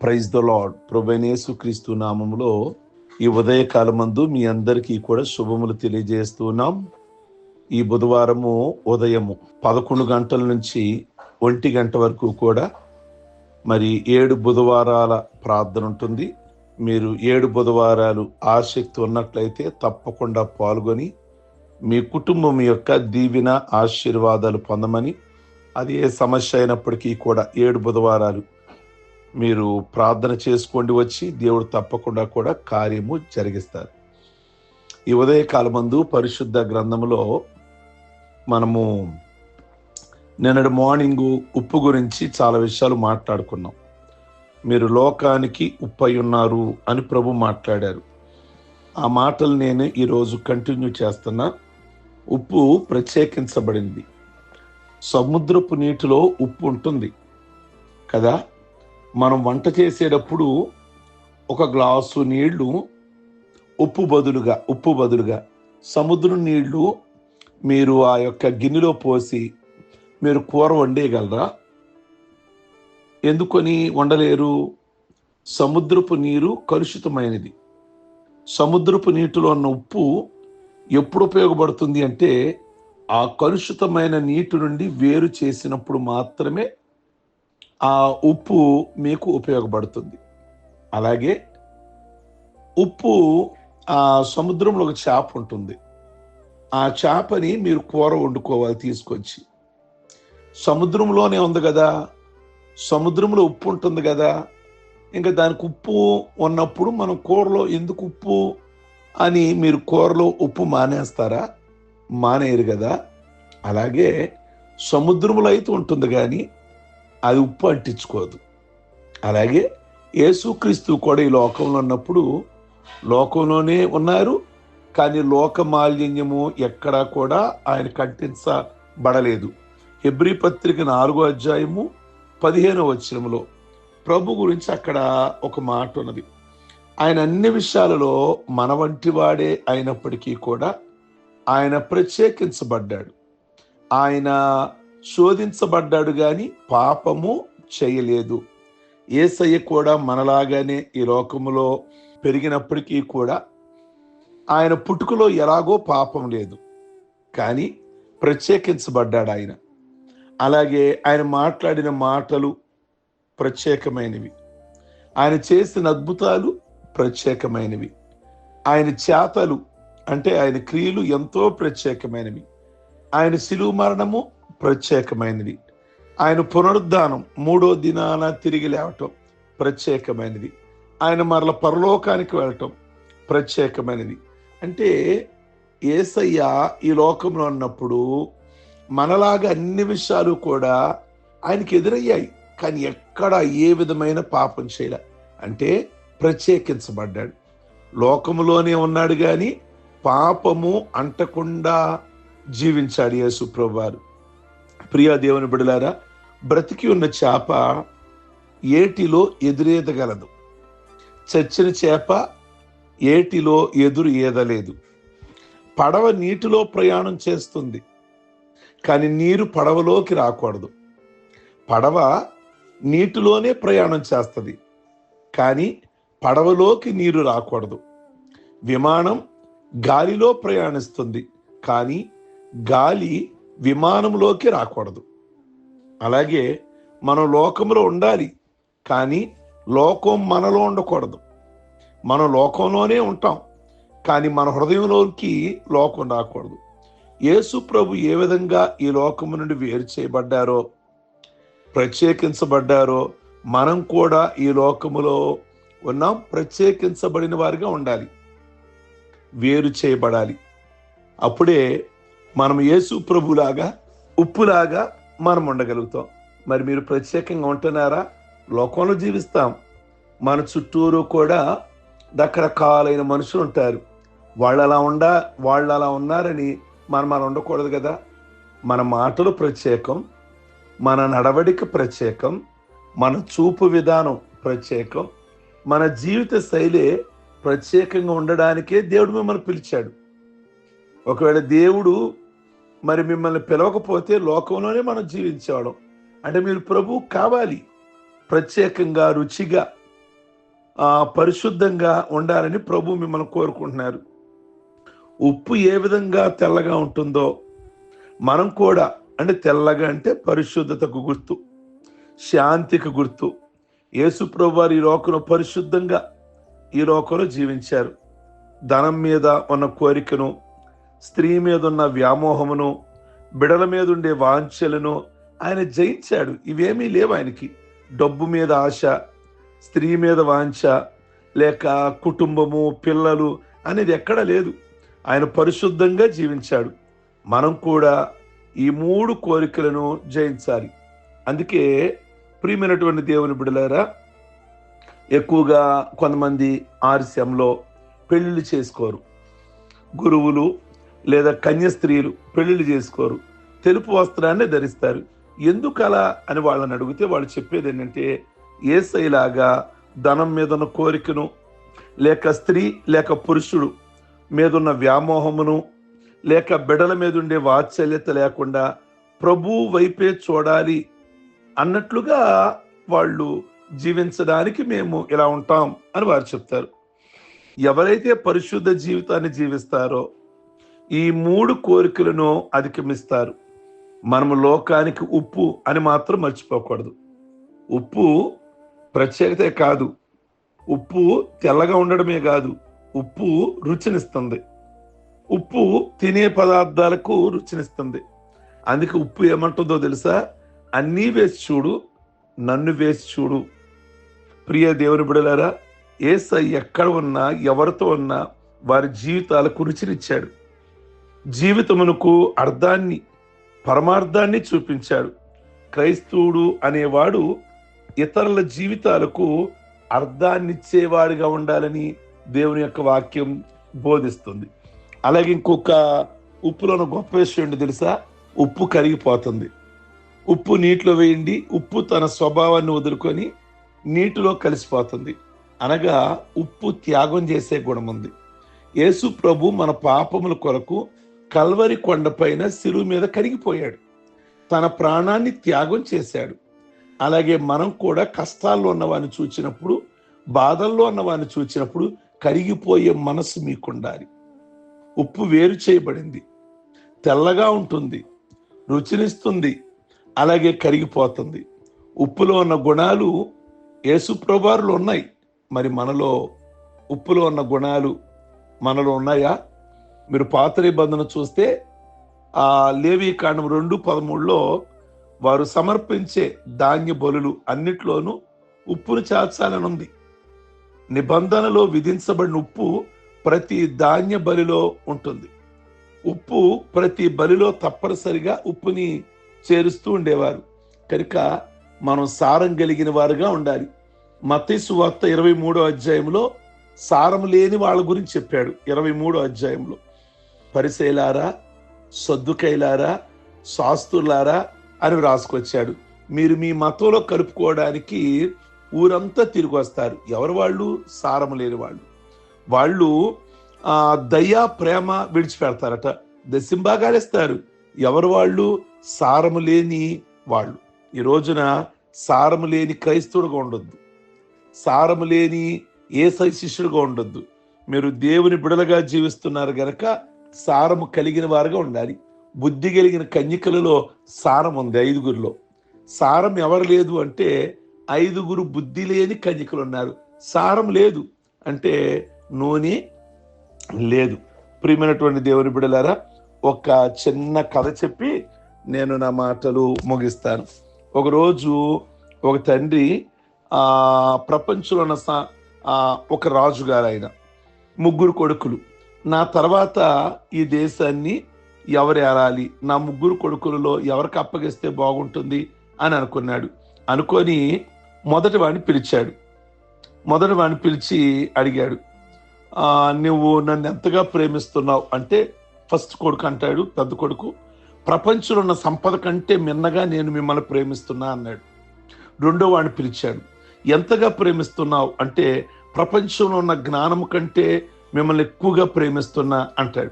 Praise the lord ప్రభనేసు క్రీస్తు నామంలో ఈ ఉదయకాలమందు మీ అందరికీ కూడా శుభములు తెలియజేస్తున్నాం ఈ బుధవారము ఉదయము పదకొండు గంటల నుంచి ఒంటి గంట వరకు కూడా మరి ఏడు బుధవారాల ప్రార్థన ఉంటుంది. మీరు ఏడు బుధవారాలు ఆసక్తి ఉన్నట్లయితే తప్పకుండా పాల్గొని మీ కుటుంబం యొక్క దీవెన ఆశీర్వాదాలు పొందమని అది ఏ సమస్య అయినప్పటికీ కూడా ఏడు బుధవారాలు మీరు ప్రార్థన చేసుకోండి వచ్చి దేవుడు తప్పకుండా కూడా కార్యము జరిగిస్తారు. ఈ ఉదయకాలమందు పరిశుద్ధ గ్రంథములో మనము నిన్నటి మార్నింగ్ ఉప్పు గురించి చాలా విషయాలు మాట్లాడుకున్నాం. మీరు లోకానికి ఉప్పు అయి ఉన్నారు అని ప్రభు మాట్లాడారు. ఆ మాటలు నేను ఈరోజు కంటిన్యూ చేస్తున్నా. ఉప్పు ప్రత్యేకించబడింది. సముద్రపు నీటిలో ఉప్పు ఉంటుంది కదా? మనం వంట చేసేటప్పుడు ఒక గ్లాసు నీళ్ళు ఉప్పు బదులుగా ఉప్పు బదులుగా. సముద్రం నీళ్ళు మీరు ఆ యొక్క గిన్నెలో పోసి మీరు కూర వండేయగలరా? ఎందుకొని వండలేరు? సముద్రపు నీరు కలుషితమైనది. సముద్రపు నీటిలో ఉన్న ఉప్పు ఎప్పుడు ఉపయోగపడుతుంది అంటే ఆ కలుషితమైన నీటి నుండి వేరు చేసినప్పుడు మాత్రమే ఆ ఉప్పు మీకు ఉపయోగపడుతుంది. అలాగే ఉప్పు ఆ సముద్రంలో ఒక చేప ఉంటుంది. ఆ చేపని మీరు కూర వండుకోవాలి తీసుకొచ్చి. సముద్రంలోనే ఉంది కదా. సముద్రంలో ఉప్పు ఉంటుంది కదా. ఇంకా దానికి ఉప్పు ఉన్నప్పుడు మనం కూరలో ఎందుకు ఉప్పు అని మీరు కూరలో ఉప్పు మానేస్తారా? మానేయరు కదా. అలాగే సముద్రంలో అయితే ఉంటుంది కానీ అది ఉప్పు అంటించుకోదు. అలాగే యేసుక్రీస్తు కూడా ఈ లోకంలో ఉన్నప్పుడు లోకంలోనే ఉన్నారు కానీ లోక మాలిన్యము ఎక్కడా కూడా ఆయన కంటించబడలేదు. హెబ్రి పత్రిక నాలుగో అధ్యాయము పదిహేనో వచనములో ప్రభు గురించి అక్కడ ఒక మాట ఉన్నది. ఆయన అన్ని విషయాలలో మన వంటి వాడే అయినప్పటికీ కూడా ఆయన ప్రత్యేకించబడ్డాడు. ఆయన శోధించబడ్డాడు కానీ పాపము చేయలేదు. ఏసయ్య కూడా మనలాగానే ఈ లోకములో పెరిగినప్పటికీ కూడా ఆయన పుట్టుకలో ఎలాగో పాపం లేదు. కానీ ప్రత్యేకించబడ్డాడు ఆయన. అలాగే ఆయన మాట్లాడిన మాటలు ప్రత్యేకమైనవి. ఆయన చేసిన అద్భుతాలు ప్రత్యేకమైనవి. ఆయన చేతలు అంటే ఆయన క్రియలు ఎంతో ప్రత్యేకమైనవి. ఆయన శిలువు మరణము ప్రత్యేకమైనది. ఆయన పునరుద్ధానం మూడో దినాన తిరిగి లేవటం ప్రత్యేకమైనది. ఆయన మరల పరలోకానికి వెళ్ళటం ప్రత్యేకమైనది. అంటే ఏసయ్య ఈ లోకంలో ఉన్నప్పుడు మనలాగా అన్ని విషయాలు కూడా ఆయనకి ఎదురయ్యాయి. కానీ ఎక్కడ ఏ విధమైన పాపం చేయలే. అంటే ప్రత్యేకించబడ్డాడు. లోకములోనే ఉన్నాడు కానీ పాపము అంటకుండా జీవించాడు యేసు ప్రభువారు. ప్రియా దేవుని బిడలారా బ్రతికి ఉన్న చేప ఏటిలో ఎదురేదగలదు. చచ్చిన చేప ఏటిలో ఎదురు ఏదలేదు. పడవ నీటిలో ప్రయాణం చేస్తుంది కానీ నీరు పడవలోకి రాకూడదు. పడవ నీటిలోనే ప్రయాణం చేస్తుంది కానీ పడవలోకి నీరు రాకూడదు. విమానం గాలిలో ప్రయాణిస్తుంది కానీ గాలి విమానంలోకి రాకూడదు. అలాగే మనం లోకంలో ఉండాలి కానీ లోకం మనలో ఉండకూడదు. మనం లోకంలోనే ఉంటాం కానీ మన హృదయంలోకి లోకం రాకూడదు. యేసు ప్రభు ఏ విధంగా ఈ లోకము నుండి వేరు చేయబడ్డారో ప్రత్యేకించబడ్డారో మనం కూడా ఈ లోకములో ఉన్నాం ప్రత్యేకించబడిన వారిగా ఉండాలి వేరు చేయబడాలి. అప్పుడే మనం యేసు ప్రభులాగా ఉప్పులాగా మనం ఉండగలుగుతాం మరి మీరు ప్రత్యేకంగా ఉంటున్నారా? లోకంలో జీవిస్తాం. మన చుట్టూరు కూడా రకరకాలైన మనుషులు ఉంటారు. వాళ్ళు అలా ఉండ వాళ్ళు అలా ఉన్నారని మనం అలా ఉండకూడదు కదా? మన మాటలు ప్రత్యేకం మన నడవడిక ప్రత్యేకం మన చూపు విధానం ప్రత్యేకం మన జీవిత శైలి ప్రత్యేకంగా ఉండడానికే దేవుడు మిమ్మల్ని పిలిచాడు. ఒకవేళ దేవుడు మరి మిమ్మల్ని పిలవకపోతే లోకంలోనే మనం జీవించేవాళ్ళం. అంటే మీరు ప్రభు కావాలి. ప్రత్యేకంగా రుచిగా పరిశుద్ధంగా ఉండాలని ప్రభు మిమ్మల్ని కోరుకుంటున్నారు. ఉప్పు ఏ విధంగా తెల్లగా ఉంటుందో మనం కూడా అంటే తెల్లగా అంటే పరిశుద్ధతకు గుర్తు శాంతికి గుర్తు. యేసు ప్రభువారు ఈ లోకంలో పరిశుద్ధంగా ఈ లోకంలో జీవించారు. ధనం మీద ఉన్న కోరికను స్త్రీ మీద ఉన్న వ్యామోహమును బిడల మీద ఉండే వాంఛలను ఆయన జయించాడు. ఇవేమీ లేవు ఆయనకి. డబ్బు మీద ఆశ స్త్రీ మీద వాంఛ లేక కుటుంబము పిల్లలు అనేది ఎక్కడ లేదు. ఆయన పరిశుద్ధంగా జీవించాడు. మనం కూడా ఈ మూడు కోరికలను జయించాలి. అందుకే ప్రియమైనటువంటి దేవుని బిడలారా ఎక్కువగా కొంతమంది ఆర్స్యంలో పెళ్ళిళ్ళు చేసుకోరు. గురువులు లేదా కన్య స్త్రీలు పెళ్ళిళ్ళు చేసుకోరు. తెలుపు వస్త్రాన్ని ధరిస్తారు. ఎందుకు అలా అని వాళ్ళని అడిగితే వాళ్ళు చెప్పేది ఏంటంటే ఏసైలాగా ధనం మీద ఉన్న కోరికను లేక స్త్రీ లేక పురుషుడు మీదున్న వ్యామోహమును లేక బిడల మీద ఉండే వాత్సల్యత లేకుండా ప్రభు వైపే చూడాలి అన్నట్లుగా వాళ్ళు జీవించడానికి మేము ఇలా ఉంటాం అని వారు చెప్తారు. ఎవరైతే పరిశుద్ధ జీవితాన్ని జీవిస్తారో ఈ మూడు కోరికలను అధిగమిస్తారు. మనము లోకానికి ఉప్పు అని మాత్రం మర్చిపోకూడదు. ఉప్పు ప్రత్యేకతే కాదు. ఉప్పు తెల్లగా ఉండడమే కాదు. ఉప్పు రుచినిస్తుంది. ఉప్పు తినే పదార్థాలకు రుచినిస్తుంది. అందుకే ఉప్పు ఏమంటుందో తెలుసా? అన్నీ వేసి చూడు నన్ను వేసి చూడు. ప్రియ దేవుని బిడలారా ఏసై ఎక్కడ ఉన్నా ఎవరితో ఉన్నా వారి జీవితాలకు రుచినిచ్చాడు. జీవితమునకు అర్థాన్ని పరమార్థాన్ని చూపించాడు. క్రైస్తవుడు అనేవాడు ఇతరుల జీవితాలకు అర్థాన్నిచ్చేవాడిగా ఉండాలని దేవుని యొక్క వాక్యం బోధిస్తుంది. అలాగే ఇంకొక ఉప్పులోని గొప్ప విషయం ఏంటి తెలుసా? ఉప్పు కరిగిపోతుంది. ఉప్పు నీటిలో వేయండి ఉప్పు తన స్వభావాన్ని వదులుకొని నీటిలో కలిసిపోతుంది. అనగా ఉప్పు త్యాగం చేసే గుణం ఉంది. యేసు ప్రభు మన పాపముల కొరకు కల్వరి కొండపైన శిలువు మీద కరిగిపోయాడు. తన ప్రాణాన్ని త్యాగం చేశాడు. అలాగే మనం కూడా కష్టాల్లో ఉన్నవాడిని చూచినప్పుడు బాధల్లో ఉన్నవాడిని చూచినప్పుడు కరిగిపోయే మనసు మీకుండాలి. ఉప్పు వేరు చేయబడింది. తెల్లగా ఉంటుంది. రుచినిస్తుంది. అలాగే కరిగిపోతుంది. ఉప్పులో ఉన్న గుణాలు ఏసుప్రభారులు ఉన్నాయి. మరి మనలో ఉప్పులో ఉన్న గుణాలు మనలో ఉన్నాయా? మీరు పాత నిబంధన చూస్తే ఆ లేవి కాండం రెండు పదమూడులో వారు సమర్పించే ధాన్య బలులు అన్నిట్లోనూ ఉప్పును చేర్చాలని ఉంది నిబంధనలో విధించబడిన ఉప్పు ప్రతి ధాన్య బలిలో ఉంటుంది. ఉప్పు ప్రతి బలిలో తప్పనిసరిగా ఉప్పుని చేరుస్తూ ఉండేవారు. కనుక మనం సారం కలిగిన వారుగా ఉండాలి. మతీసు వార్త ఇరవై మూడో అధ్యాయంలో సారం లేని వాళ్ళ గురించి చెప్పాడు. ఇరవై మూడో అధ్యాయంలో. పరిశైలారా సద్దుకైలారా శాస్తులారా అని రాసుకొచ్చాడు మీరు మీ మతంలో కలుపుకోవడానికి ఊరంతా తిరిగి వస్తారు. ఎవరు వాళ్ళు? సారం లేని వాళ్ళు. వాళ్ళు దయా ప్రేమ విడిచిపెడతారట. దశంబాగాలేస్తారు ఎవరు వాళ్ళు? సారము లేని వాళ్ళు. ఈ రోజున సారము లేని క్రైస్తవుడుగా ఉండొద్దు. సారము లేని ఏసై శిష్యుడుగా ఉండొద్దు. మీరు దేవుని బిడలుగా జీవిస్తున్నారు గనక సారము కలిగిన వారుగా ఉండాలి. బుద్ధి కలిగిన కన్యకలలో సారం ఉంది ఐదుగురిలో. సారం ఎవరు లేదు అంటే ఐదుగురు బుద్ధి లేని కన్యకలు ఉన్నారు. సారం లేదు అంటే నూనె లేదు. ప్రియమైనటువంటి దేవుని బిడలారా ఒక చిన్న కథ చెప్పి నేను నా మాటలు ముగిస్తాను. ఒకరోజు ఒక తండ్రి ప్రపంచంలో ఉన్న ఒక రాజుగారు ఆయన ముగ్గురు కొడుకులు. నా తర్వాత ఈ దేశాన్ని ఎవరు ఏలాలి నా ముగ్గురు కొడుకులలో ఎవరికి అప్పగిస్తే బాగుంటుంది అని అనుకున్నాడు. అనుకొని మొదటి వాడిని పిలిచాడు. మొదటి వాడిని పిలిచి అడిగాడు నువ్వు నన్ను ఎంతగా ప్రేమిస్తున్నావు? అంటే ఫస్ట్ కొడుకు అంటాడు పెద్ద కొడుకు ప్రపంచంలో ఉన్న సంపద కంటే మిన్నగా నేను మిమ్మల్ని ప్రేమిస్తున్నా అన్నాడు. రెండో వాడిని పిలిచాడు ఎంతగా ప్రేమిస్తున్నావు? అంటే ప్రపంచంలో ఉన్న జ్ఞానం కంటే మిమ్మల్ని ఎక్కువగా ప్రేమిస్తున్నా అంటాడు.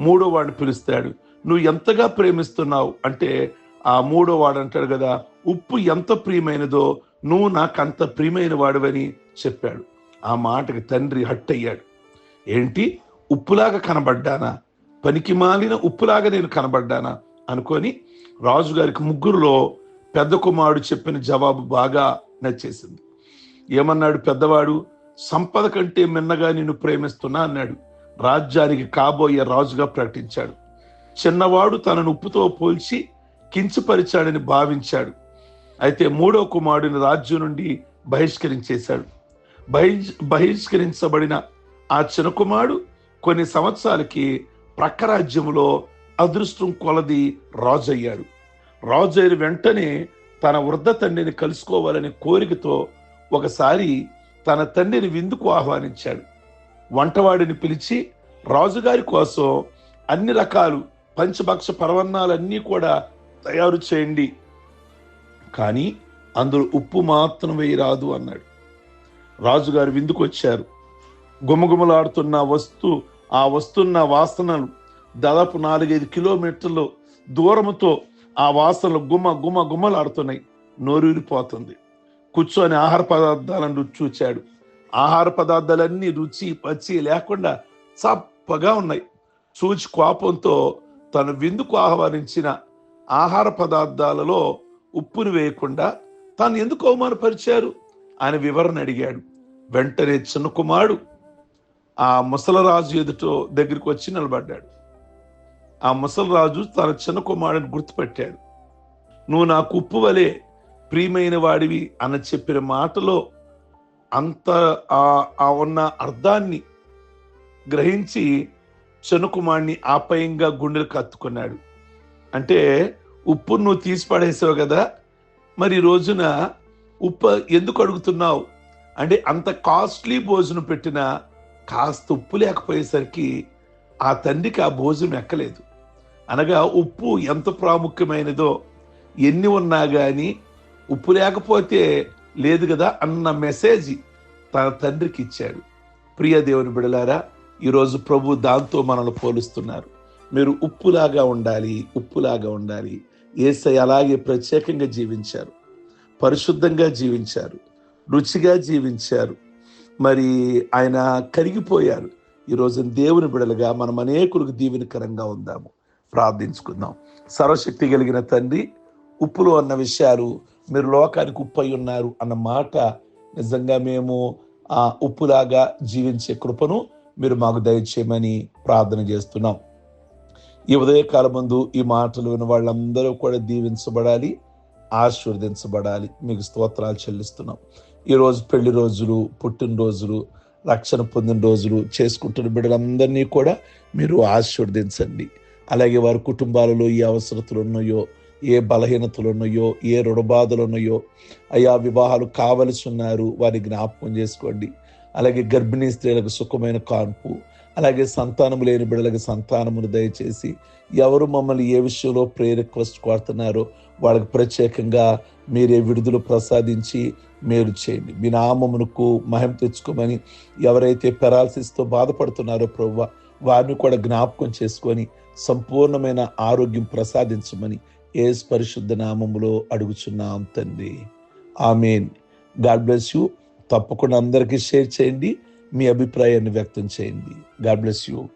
మూడో వాడిని పిలుస్తాడు. నువ్వు ఎంతగా ప్రేమిస్తున్నావు? అంటే ఆ మూడో వాడు అంటాడు కదా ఉప్పు ఎంత ప్రియమైనదో నువ్వు నాకు అంత ప్రియమైన వాడివని చెప్పాడు. ఆ మాటకి తండ్రి హట్ అయ్యాడు. ఏంటి? ఉప్పులాగా కనబడ్డానా? పనికి మాలిన ఉప్పులాగా నేను కనబడ్డానా? అనుకొని రాజుగారికి ముగ్గురులో పెద్ద కుమారుడు చెప్పిన జవాబు బాగా నచ్చేసింది. ఏమన్నాడు పెద్దవాడు? సంపద కంటే మిన్నగా నిన్ను ప్రేమిస్తున్నా అన్నాడు. రాజ్యానికి కాబోయే రాజుగా ప్రకటించాడు. చిన్నవాడు తనను ఉప్పుతో పోల్చి కించపరిచాడని భావించాడు. అయితే మూడో కుమారుడిని రాజ్యం నుండి బహిష్కరించేశాడు. బహిష్ బహిష్కరించబడిన ఆ చిన్న కుమారుడు కొన్ని సంవత్సరాలకి ప్రక్క రాజ్యంలో అదృష్టం కొలది రాజు అయ్యాడు రాజు అయిన వెంటనే తన వృద్ధ తండ్రిని కలుసుకోవాలనే కోరికతో ఒకసారి తన తండ్రిని విందుకు ఆహ్వానించాడు. వంటవాడిని పిలిచి రాజుగారి కోసం అన్ని రకాలు పంచభక్ష పరవన్నాలన్నీ కూడా తయారు చేయండి. కానీ అందులో ఉప్పు మాత్రం వేయరాదు అన్నాడు. రాజుగారు విందుకు వచ్చారు గుమగుమలాడుతున్న వస్తు ఆ వస్తున్న వాసనలు దాదాపు నాలుగైదు కిలోమీటర్లు దూరముతో ఆ వాసనలు గుమ గుమ గుమలాడుతున్నాయి. నోరూరిపోతుంది. కూర్చొని ఆహార పదార్థాలను రుచి చూచాడు. ఆహార పదార్థాలన్నీ రుచి పచ్చి లేకుండా చప్పగా ఉన్నాయి. చూచి కోపంతో తను విందుకు ఆహ్వానించిన ఆహార పదార్థాలలో ఉప్పును వేయకుండా తాను ఎందుకు అవమానపరిచారు అని వివరణ అడిగాడు. వెంటనే చిన్న కుమారుడు ఆ ముసలరాజు ఎదుటో దగ్గరికి వచ్చి నిలబడ్డాడు. ఆ ముసలరాజు తన చిన్న కుమారుడిని గుర్తుపెట్టాడు. నువ్వు నాకు ఉప్పు వలె ప్రియమైన వాడివి అన్న చెప్పిన మాటలో అంత ఆ- ఉన్న అర్థాన్ని గ్రహించి చిన్న ఆపయంగా గుండెలు కత్తుకున్నాడు. అంటే ఉప్పు నువ్వు తీసి పడేసావు కదా మరి రోజున ఉప్పు ఎందుకు అడుగుతున్నావు? అంటే అంత కాస్ట్లీ భోజనం పెట్టిన కాస్త ఉప్పు లేకపోయేసరికి ఆ తండ్రికి ఆ భోజనం ఎక్కలేదు. అనగా ఉప్పు ఎంత ప్రాముఖ్యమైనదో ఎన్ని ఉన్నా కానీ ఉప్పు లేకపోతే లేదు కదా అన్న మెసేజ్ తన తండ్రికి ఇచ్చాడు. ప్రియ దేవుని బిడలారా ఈరోజు ప్రభు దాంతో మనల్ని పోలుస్తున్నారు. మీరు ఉప్పులాగా ఉండాలి ఉప్పులాగా ఉండాలి. ఏసై అలాగే ప్రత్యేకంగా జీవించారు. పరిశుద్ధంగా జీవించారు. రుచిగా జీవించారు. మరి ఆయన కరిగిపోయారు. ఈరోజు దేవుని బిడలుగా మనం అనేకులకు దీవెనకరంగా ఉందాము. ప్రార్థించుకుందాం. సర్వశక్తి కలిగిన తండ్రి ఉప్పులో అన్న విషయాలు మీరు లోకానికి ఉప్పు అయి ఉన్నారు అన్న మాట నిజంగా మేము ఆ ఉప్పులాగా జీవించే కృపను మీరు మాకు దయచేయమని ప్రార్థన చేస్తున్నాం. ఈ ఉదయకాల ముందు ఈ మాటలు విన్న వాళ్ళందరూ కూడా దీవించబడాలి ఆశీర్వదించబడాలి. మీకు స్తోత్రాలు చెల్లిస్తున్నాం. ఈరోజు పెళ్ళి రోజులు పుట్టినరోజులు రక్షణ పొందిన రోజులు చేసుకుంటున్న బిడ్డలందరినీ కూడా మీరు ఆశీర్వదించండి. అలాగే వారి కుటుంబాలలో ఏ అవసరతలు ఉన్నాయో ఏ బలహీనతలు ఉన్నాయో ఏ రుణబాధలు ఉన్నాయో అయా వివాహాలు కావలసి ఉన్నారు. వారి జ్ఞాపకం చేసుకోండి. అలాగే గర్భిణీ స్త్రీలకు సుఖమైన కాన్పు అలాగే సంతానము లేని బిడ్డలకు సంతానమును దయచేసి ఎవరు మమ్మల్ని ఏ విషయంలో ప్రే రిక్వెస్ట్ కోరుతున్నారో వాళ్ళకి ప్రత్యేకంగా మీరే విడుదల ప్రసాదించి మేలు చేయండి. మీ నామమునకు మహిమ తెచ్చుకోమని ఎవరైతే పెరాలసిస్తో బాధపడుతున్నారో ప్రవ్వ వారిని కూడా జ్ఞాపకం చేసుకొని సంపూర్ణమైన ఆరోగ్యం ప్రసాదించమని ఏస్ పరిశుద్ధ నామములో అడుగుచున్నాం తండ్రి. ఆమెన్. God bless you. తప్పకుండా అందరికీ షేర్ చేయండి. మీ అభిప్రాయాన్ని వ్యక్తం చేయండి. God bless you.